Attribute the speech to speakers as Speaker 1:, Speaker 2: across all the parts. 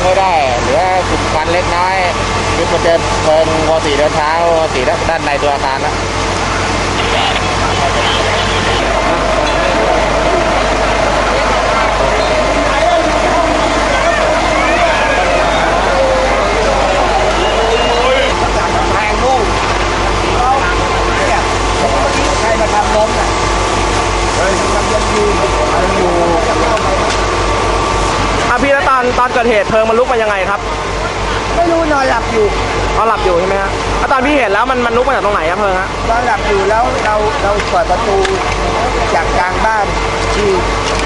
Speaker 1: งไม่ได้หรือว่าควันเล็กน้อยคือมาเจะเพลิงพอสีเดินเท้าสีด้านในตัวอาคารนะว
Speaker 2: แทงลูกเขาเนี่ยเมื่อกี้ใครมาทำล้มน่ะเฮ้ยทำยังอยู่ยังอยู่ยังไม่เอาไป
Speaker 3: อะพี่แล้วตอนตอนเกิดเหตุเพลิงมันลุกมายังไงครับ
Speaker 2: ไม่รู้นอนหลับอยู่
Speaker 3: เราหลับอยู่ใช่ไหมฮะแล้วตอนพี่เห็นแล้วมันมันลุกมาจากตรงไหนครับเพลิงฮะ
Speaker 2: นอนหลับอยู่แล้วเราเราเปิดประตูจากกลางบ้านที่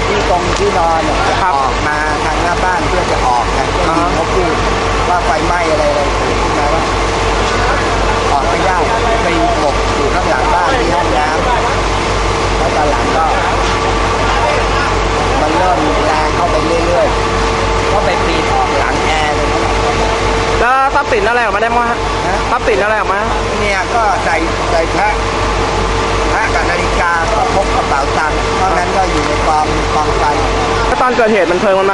Speaker 2: ที่ตรงที่นอนเนี่ยจะออกมาทางหน้าบ้านเพื่อจะออกกันก็มีเขาพูดว่าไฟไหม้อะไรอะไรเกิดขึ้นมาว่าออกไม่ได้ไปหลบอยู่ข้างหลังบ้านที่ห้องน้ำแล้วตอนหลังก็ มันเริ่มแรงเข้าไปเรื่อยๆก็ไปปีนออกหลังแอร์เลยนะ
Speaker 3: แล้ว ทรัพย์สินอะไรออกมาได้มั้งฮะทรัพย์สินอะไรออกมา
Speaker 2: เนี่ยก็ใส่ใส่พระพระกับนาฬิกาก็พกกระเป๋าตังค์เพราะนั้นก็อยู่ในกองกองไฟ
Speaker 3: แล้วตอนเกิดเหตุมันเพลิงมันมา